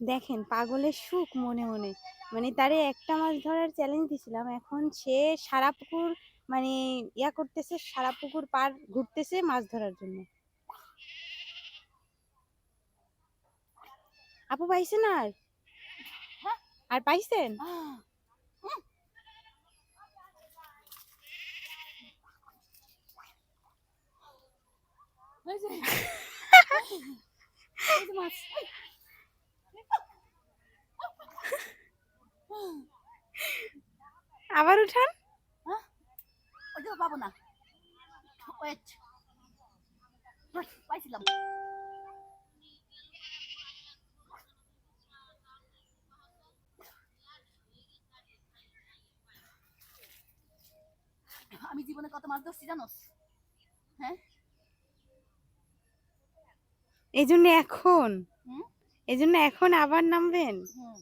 দেখেন পাগলের সুখ মনে মনে। মানে তারে একটা মাছ ধরার চ্যালেঞ্জ দিছিলাম এখন সে সারা পুকুর মানে ইয়া করতেছে সারা পুকুর পার ঘুরতেছে মাছ ধরার জন্য। আপু পাইছেন আর? হ্যাঁ। আর পাইছেন? এই যে এই যে মাছ। আবার উঠান। ওইটা পাবো না। ওয়েট। পাইছিলাম। আমি জীবনে কত মাছ ধরছি জানোস হ্যাঁ? এই জন্য এখন? এই জন্য এখন আবার নামবেন? হুম।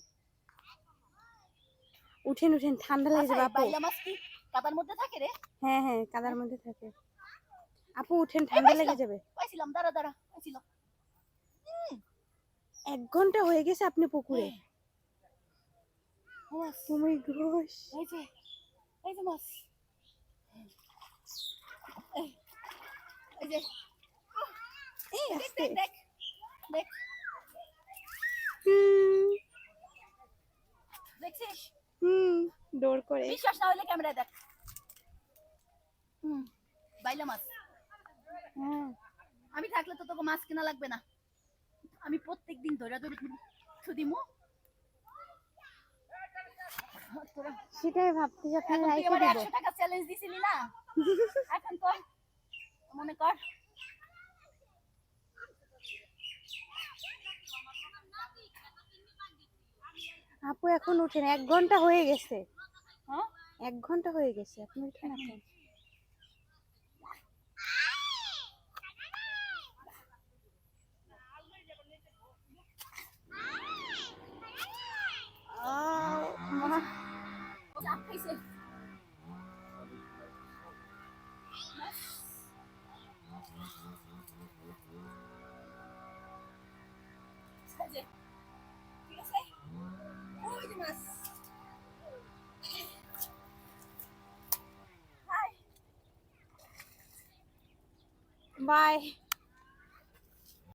উঠেন উঠেন ঠান্ডা লেগে যাবে আচ্ছা, কি কাদার মধ্যে থাকে রে? হ্যাঁ হ্যাঁ কাদার মধ্যে থাকে। আপু উঠেন ঠান্ডা লেগে যাবে। পাইছিলাম দাঁড়া দাঁড়া পাইছিলাম। এক ঘণ্টা হয়ে গেছে আপনি পুকুরে। মাছ। তুমি ঘোষ। এই যে এই যে মাছ। এই এই যে। এই দেখ দেখ দেখ দেখ। হুম। দেখছিস? হুম ডোর করে। বিশ্বাস না হলে ক্যামেরায় দেখ। হুম বাইলা মাছ। হ্যাঁ। আমি থাকলে তো তোকে মাছ কেনা লাগবে না। আমি প্রত্যেক দিন ধরে ধরে দিমু। সেটাই ভাবতেছি আপনি এখন তুই রাইখে একশো টাকা চ্যালেঞ্জ দিছিলি না? এখন তো মনে কর আপু এখন উঠেন এক ঘণ্টা হয়ে গেছে। হ্যাঁ? এক ঘণ্টা হয়ে গেছে আপনি উঠেন মা- ওই যে মাছ। Hi. বাই